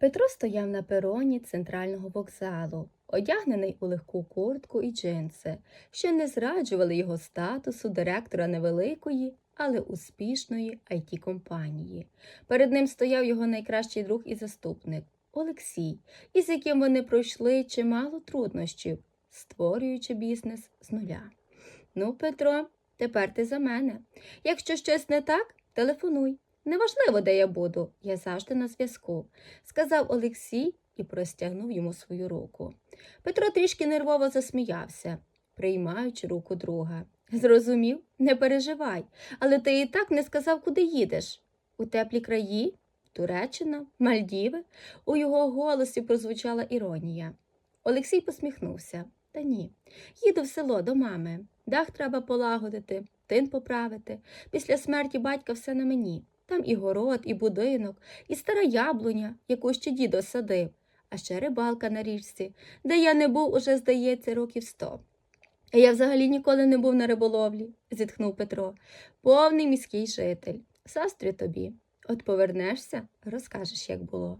Петро стояв на пероні центрального вокзалу, одягнений у легку куртку і джинси, що не зраджували його статусу директора невеликої, але успішної it компанії Перед ним стояв його найкращий друг і заступник Олексій, із яким вони пройшли чимало труднощів, створюючи бізнес з нуля. Ну, Петро, тепер ти за мене. Якщо щось не так, телефонуй. Неважливо, де я буду, я завжди на зв'язку, сказав Олексій і простягнув йому свою руку. Петро трішки нервово засміявся, приймаючи руку друга. Зрозумів, не переживай, але ти і так не сказав, куди їдеш. У теплі краї? Туреччина, Мальдіви? У його голосі прозвучала іронія. Олексій посміхнувся. Та ні, їду в село до мами. Дах треба полагодити, тин поправити. Після смерті батька все на мені. Там і город, і будинок, і стара яблуня, яку ще дідо садив, а ще рибалка на річці, де я не був уже, здається, років сто. А я взагалі ніколи не був на риболовлі, зітхнув Петро. Повний міський житель. Састрю тобі. От повернешся, розкажеш, як було.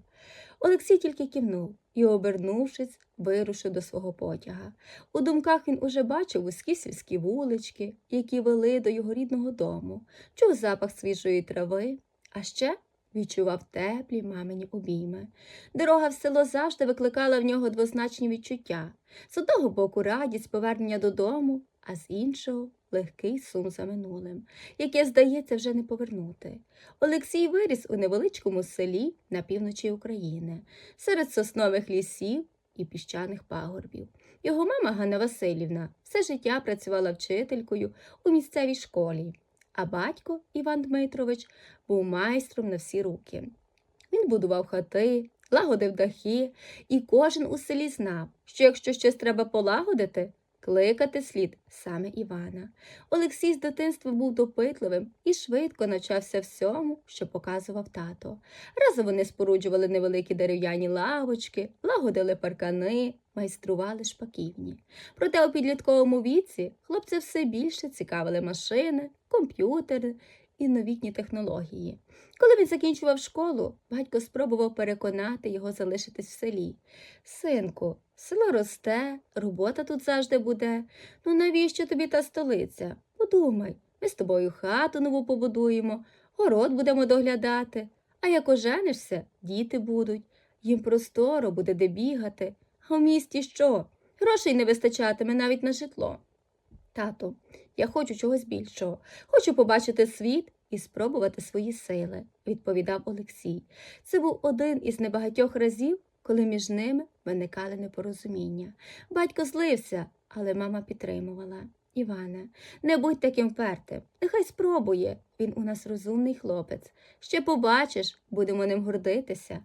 Олексій тільки кивнув і, обернувшись, вирушив до свого потяга. У думках він уже бачив вузькі сільські вулички, які вели до його рідного дому, чув запах свіжої трави, а ще відчував теплі мамині обійми. Дорога в село завжди викликала в нього двозначні відчуття з одного боку радість повернення додому, а з іншого легкий сум за минулим, яке, здається, вже не повернути. Олексій виріс у невеличкому селі на півночі України, серед соснових лісів і піщаних пагорбів. Його мама Ганна Васильівна все життя працювала вчителькою у місцевій школі, а батько Іван Дмитрович був майстром на всі руки. Він будував хати, лагодив дахи, і кожен у селі знав, що якщо щось треба полагодити, кликати слід саме Івана. Олексій з дитинства був допитливим і швидко навчався всьому, що показував тато. Разом вони споруджували невеликі дерев'яні лавочки, лагодили паркани, майстрували шпаківні. Проте у підлітковому віці хлопця все більше цікавили машини, комп'ютери і новітні технології. Коли він закінчував школу, батько спробував переконати його залишитись в селі. Синку, село росте, робота тут завжди буде. Ну навіщо тобі та столиця? Подумай, ми з тобою хату нову побудуємо, город будемо доглядати. А як оженишся, діти будуть, їм просторо буде де бігати. А в місті що? Грошей не вистачатиме навіть на житло. Тату, я хочу чогось більшого. Хочу побачити світ і спробувати свої сили, відповідав Олексій. Це був один із небагатьох разів, коли між ними виникали непорозуміння. Батько злився, але мама підтримувала. Іване, не будь таким впертим. Нехай спробує. Він у нас розумний хлопець. Ще побачиш, будемо ним гордитися.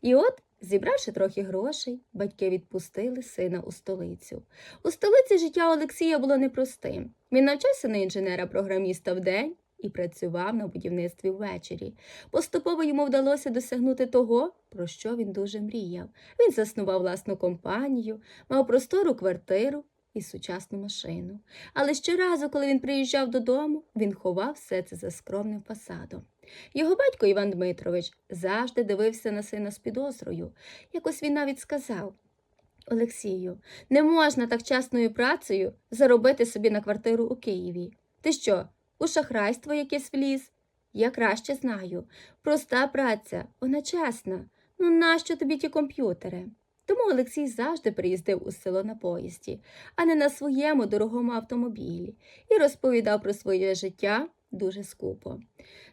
І от, зібравши трохи грошей, батьки відпустили сина у столицю. У столиці життя Олексія було непростим. Він навчався на інженера-програміста вдень і працював на будівництві ввечері. Поступово йому вдалося досягнути того, про що він дуже мріяв. Він заснував власну компанію, мав простору квартиру і сучасну машину. Але щоразу, коли він приїжджав додому, він ховав все це за скромним фасадом. Його батько Іван Дмитрович завжди дивився на сина з підозрою. Якось він навіть сказав Олексію, не можна так чесною працею заробити собі на квартиру у Києві. Ти що, у шахрайство якесь вліз? Я краще знаю. Проста праця, вона чесна. Ну нащо тобі ті комп'ютери? Тому Олексій завжди приїздив у село на поїзді, а не на своєму дорогому автомобілі, і розповідав про своє життя дуже скупо.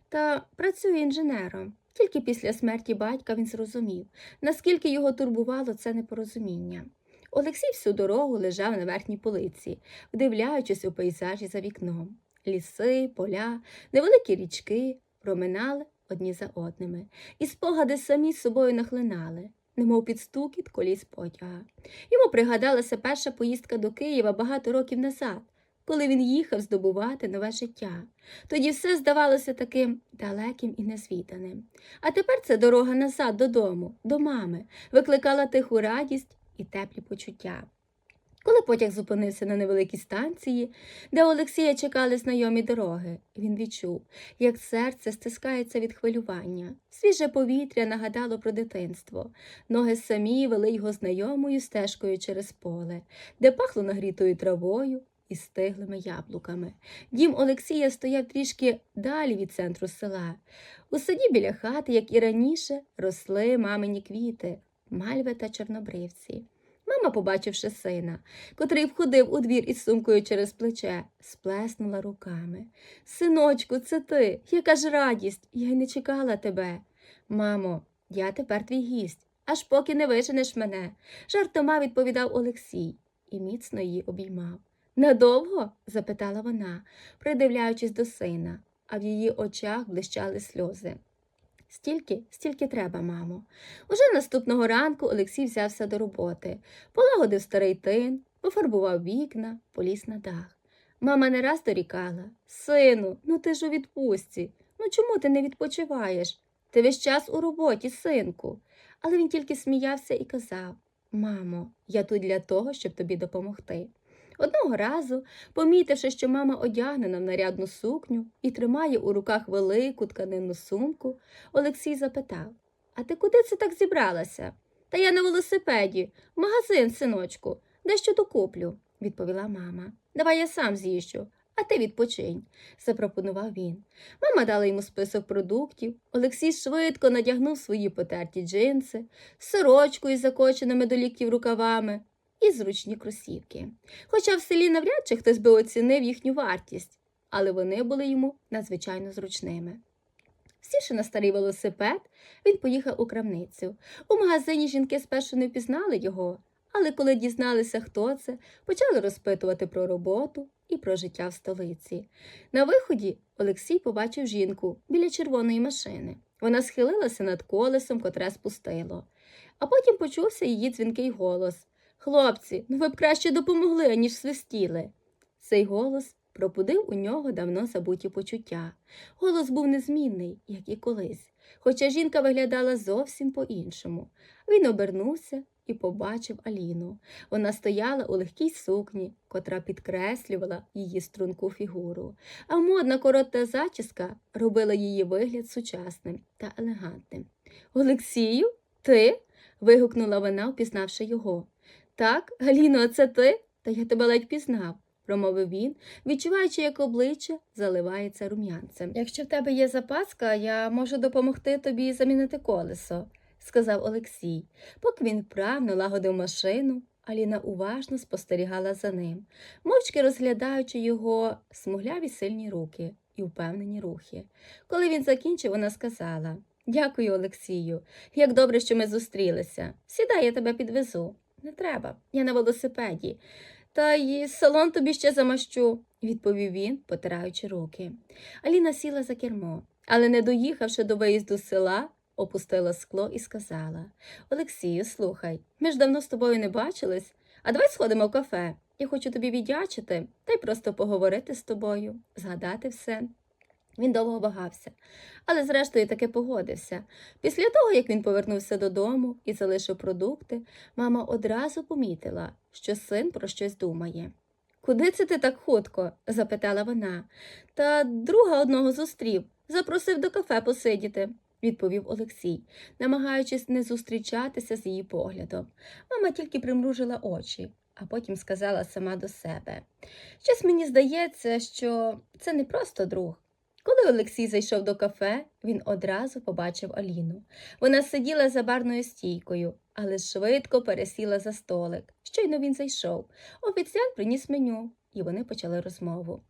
Та працює інженером. Тільки після смерті батька він зрозумів, наскільки його турбувало це непорозуміння. Олексій всю дорогу лежав на верхній полиці, вдивляючись у пейзажі за вікном. Ліси, поля, невеликі річки проминали одні за одними, і спогади самі з собою нахлинали, немов під стукіт коліс потяга. Йому пригадалася перша поїздка до Києва багато років назад, коли він їхав здобувати нове життя. Тоді все здавалося таким далеким і незвіданим. А тепер це дорога назад додому, до мами, викликала тиху радість і теплі почуття. Коли потяг зупинився на невеликій станції, де Олексія чекали знайомі дороги, він відчув, як серце стискається від хвилювання. Свіже повітря нагадало про дитинство. Ноги самі вели його знайомою стежкою через поле, де пахло нагрітою травою і стиглими яблуками. Дім Олексія стояв трішки далі від центру села. У саді біля хати, як і раніше, росли мамині квіти, мальви та чорнобривці. Мама, побачивши сина, котрий входив у двір із сумкою через плече, сплеснула руками. Синочку, це ти, яка ж радість, я й не чекала тебе. Мамо, я тепер твій гість, аж поки не виженеш мене, жартома відповідав Олексій і міцно її обіймав. Надовго? запитала вона, придивляючись до сина, а в її очах блищали сльози. Стільки, стільки треба, мамо. Уже наступного ранку Олексій взявся до роботи, полагодив старий тин, пофарбував вікна, поліз на дах. Мама не раз дорікала Сину, ну ти ж у відпустці. Ну чому ти не відпочиваєш? Ти весь час у роботі, синку. Але він тільки сміявся і казав Мамо, я тут для того, щоб тобі допомогти. Одного разу, помітивши, що мама одягнена в нарядну сукню і тримає у руках велику тканинну сумку, Олексій запитав А ти куди це так зібралася? Та я на велосипеді, в магазин, синочку, дещо докуплю, відповіла мама. Давай я сам з'їжджу, а ти відпочинь, запропонував він. Мама дала йому список продуктів. Олексій швидко надягнув свої потерті джинси, сорочку із закоченими до ліктів рукавами і зручні кросівки. Хоча в селі навряд чи хтось би оцінив їхню вартість, але вони були йому надзвичайно зручними. Сівши на старий велосипед, він поїхав у крамницю. У магазині жінки спершу не впізнали його, але коли дізналися, хто це, почали розпитувати про роботу і про життя в столиці. На виході Олексій побачив жінку біля червоної машини. Вона схилилася над колесом, котре спустило. А потім почувся її дзвінкий голос. Хлопці, ну ви б краще допомогли, ніж свистіли. Цей голос пробудив у нього давно забуті почуття. Голос був незмінний, як і колись, хоча жінка виглядала зовсім по-іншому. Він обернувся і побачив Аліну. Вона стояла у легкій сукні, котра підкреслювала її струнку фігуру, а модна коротка зачіска робила її вигляд сучасним та елегантним. Олексію, ти? вигукнула вона, впізнавши його. Так, Галіно, це ти? Та я тебе ледь пізнав, промовив він, відчуваючи, як обличчя заливається рум'янцем. Якщо в тебе є запаска, я можу допомогти тобі замінити колесо, сказав Олексій. Поки він вправно лагодив машину, Аліна уважно спостерігала за ним, мовчки розглядаючи його смугляві сильні руки і впевнені рухи. Коли він закінчив, вона сказала Дякую, Олексію. Як добре, що ми зустрілися. Сідай, я тебе підвезу. Не треба, я на велосипеді. Та й салон тобі ще замащу, відповів він, потираючи руки. Аліна сіла за кермо, але, не доїхавши до виїзду з села, опустила скло і сказала Олексію, слухай, ми ж давно з тобою не бачились, а давай сходимо в кафе. Я хочу тобі віддячити та й просто поговорити з тобою, згадати все. Він довго вагався, але зрештою таки погодився. Після того, як він повернувся додому і залишив продукти, мама одразу помітила, що син про щось думає. Куди це ти так хутко? запитала вона. Та друга одного зустрів, запросив до кафе посидіти, відповів Олексій, намагаючись не зустрічатися з її поглядом. Мама тільки примружила очі, а потім сказала сама до себе. Щось мені здається, що це не просто друг. Коли Олексій зайшов до кафе, він одразу побачив Аліну. Вона сиділа за барною стійкою, але швидко пересіла за столик. Щойно він зайшов. Офіціант приніс меню, і вони почали розмову.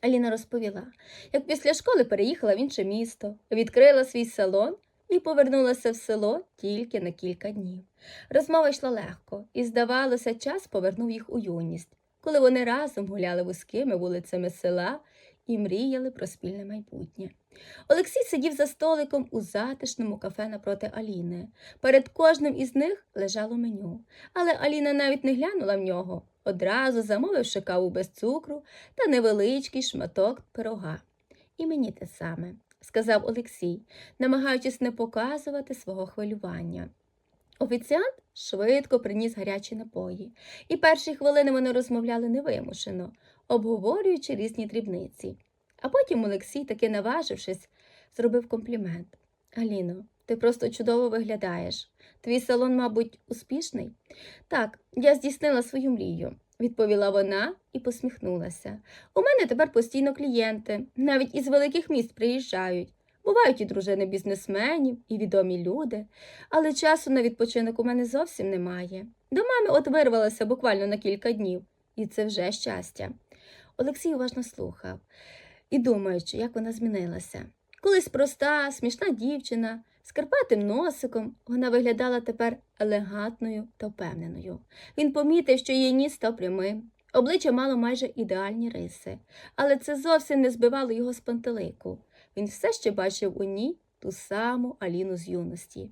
Аліна розповіла, як після школи переїхала в інше місто, відкрила свій салон і повернулася в село тільки на кілька днів. Розмова йшла легко, і, здавалося, час повернув їх у юність, коли вони разом гуляли вузькими вулицями села і мріяли про спільне майбутнє. Олексій сидів за столиком у затишному кафе напроти Аліни. Перед кожним із них лежало меню, але Аліна навіть не глянула в нього, одразу замовивши каву без цукру та невеличкий шматок пирога. І мені те саме, сказав Олексій, намагаючись не показувати свого хвилювання. Офіціант швидко приніс гарячі напої, і перші хвилини вони розмовляли невимушено, обговорюючи різні дрібниці. А потім Олексій, таки наважившись, зробив комплімент. Аліно, ти просто чудово виглядаєш. Твій салон, мабуть, успішний? Так, я здійснила свою мрію, відповіла вона і посміхнулася. У мене тепер постійно клієнти, навіть із великих міст приїжджають. Бувають і дружини бізнесменів, і відомі люди, але часу на відпочинок у мене зовсім немає. До мами от вирвалася буквально на кілька днів, і це вже щастя. Олексій уважно слухав і думаючи, як вона змінилася. Колись проста, смішна дівчина, з карпатим носиком, вона виглядала тепер елегантною та впевненою. Він помітив, що її ніс став прямим, обличчя мало майже ідеальні риси, але це зовсім не збивало його з пантелику. Він все ще бачив у ній ту саму Аліну з юності.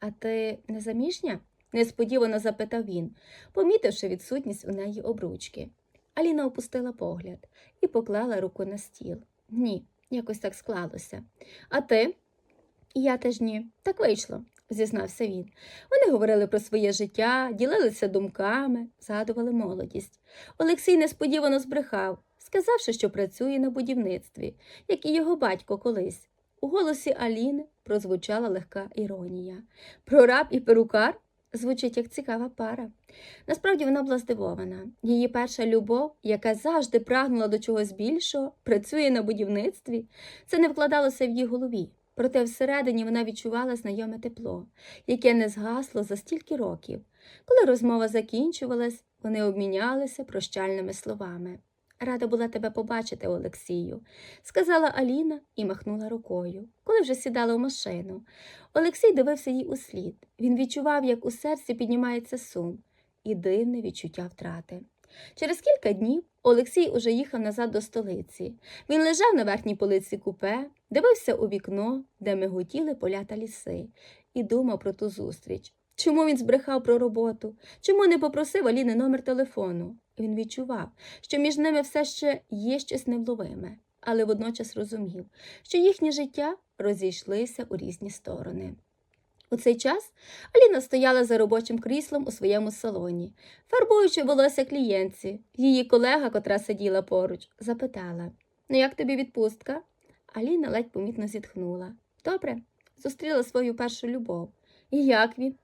А ти не заміжня? несподівано запитав він, помітивши відсутність у неї обручки. Аліна опустила погляд і поклала руку на стіл. Ні, якось так склалося. А ти? Я теж ні. Так вийшло, зізнався він. Вони говорили про своє життя, ділилися думками, згадували молодість. Олексій несподівано збрехав, сказавши, що працює на будівництві, як і його батько колись. У голосі Аліни прозвучала легка іронія. Прораб і перукар звучить як цікава пара. Насправді вона була здивована. Її перша любов, яка завжди прагнула до чогось більшого, працює на будівництві. Це не вкладалося в її голові. Проте всередині вона відчувала знайоме тепло, яке не згасло за стільки років. Коли розмова закінчувалась, вони обмінялися прощальними словами. Рада була тебе побачити, Олексію, сказала Аліна і махнула рукою, коли вже сідала в машину. Олексій дивився їй услід. Він відчував, як у серці піднімається сум і дивне відчуття втрати. Через кілька днів Олексій уже їхав назад до столиці. Він лежав на верхній полиці купе, дивився у вікно, де миготіли поля та ліси, і думав про ту зустріч. Чому він збрехав про роботу? Чому не попросив Аліни номер телефону? Він відчував, що між ними все ще є щось невловиме, але водночас розумів, що їхнє життя розійшлися у різні сторони. У цей час Аліна стояла за робочим кріслом у своєму салоні, фарбуючи волосся клієнтці. Її колега, котра сиділа поруч, запитала Ну, як тобі відпустка? Аліна ледь помітно зітхнула. Добре, зустріла свою першу любов. І як він?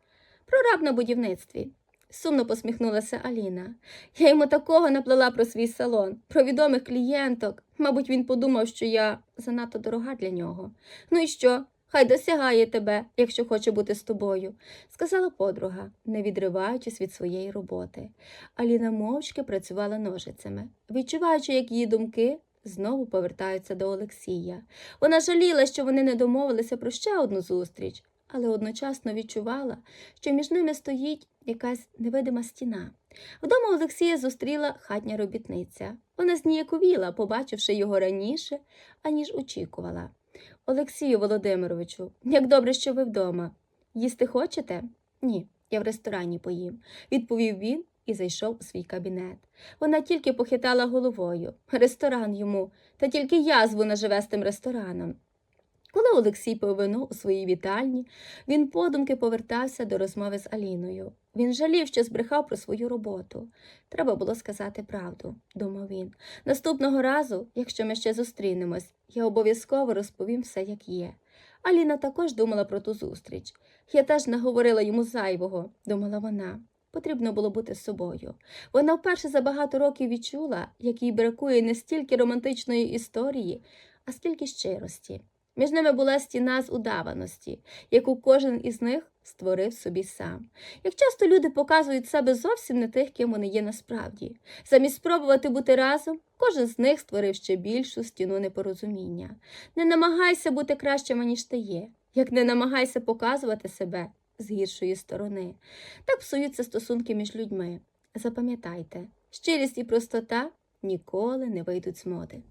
Прораб на будівництві. Сумно посміхнулася Аліна. Я йому такого наплела про свій салон, про відомих клієнток. Мабуть, він подумав, що я занадто дорога для нього. Ну і що? Хай досягає тебе, якщо хоче бути з тобою, сказала подруга, не відриваючись від своєї роботи. Аліна мовчки працювала ножицями, відчуваючи, як її думки знову повертаються до Олексія. Вона жаліла, що вони не домовилися про ще одну зустріч, але одночасно відчувала, що між ними стоїть якась невидима стіна. Вдома Олексія зустріла хатня робітниця. Вона зніяковіла, побачивши його раніше, аніж очікувала. Олексію Володимировичу, як добре, що ви вдома. Їсти хочете? Ні, я в ресторані поїм, відповів він і зайшов у свій кабінет. Вона тільки похитала головою. Ресторан йому, та тільки язву наживе з тим рестораном. Коли Олексій повинув у своїй вітальні, він подумки повертався до розмови з Аліною. Він жалів, що збрехав про свою роботу. Треба було сказати правду, думав він. Наступного разу, якщо ми ще зустрінемось, я обов'язково розповім все, як є. Аліна також думала про ту зустріч. Я теж наговорила йому зайвого, думала вона. Потрібно було бути собою. Вона вперше за багато років відчула, як їй бракує не стільки романтичної історії, а скільки щирості. Між ними була стіна з удаваності, яку кожен із них створив собі сам. Як часто люди показують себе зовсім не тих, ким вони є насправді. Замість спробувати бути разом, кожен з них створив ще більшу стіну непорозуміння. Не намагайся бути кращим, ніж ти є, як не намагайся показувати себе з гіршої сторони. Так псуються стосунки між людьми. Запам'ятайте, щирість і простота ніколи не вийдуть з моди.